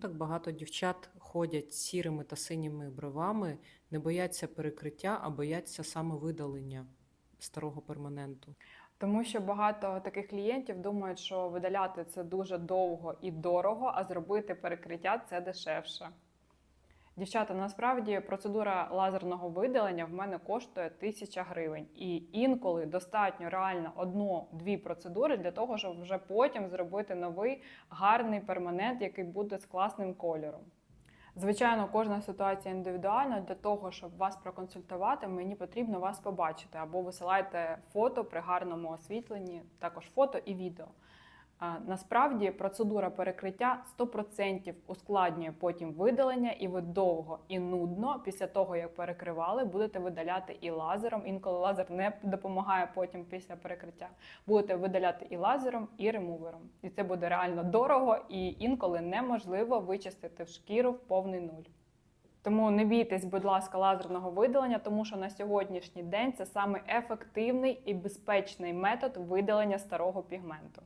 так багато дівчат ходять сірими та синіми бровами, не бояться перекриття, а бояться саме видалення старого перманенту? Тому що багато таких клієнтів думають, що видаляти це дуже довго і дорого, а зробити перекриття це дешевше. Дівчата, насправді процедура лазерного видалення в мене коштує 1000 гривень. І інколи достатньо реально одну-дві процедури для того, щоб вже потім зробити новий гарний перманент, який буде з класним кольором. Звичайно, кожна ситуація індивідуальна. Для того, щоб вас проконсультувати, мені потрібно вас побачити або висилайте фото при гарному освітленні, також фото і відео. Насправді процедура перекриття 100% ускладнює потім видалення, і ви довго і нудно після того, як перекривали, будете видаляти і лазером. Інколи лазер не допомагає потім після перекриття. Будете видаляти і лазером, і ремувером. І це буде реально дорого і інколи неможливо вичистити в шкіру в повний нуль. Тому не бійтесь, будь ласка, лазерного видалення, тому що на сьогоднішній день це саме ефективний і безпечний метод видалення старого пігменту.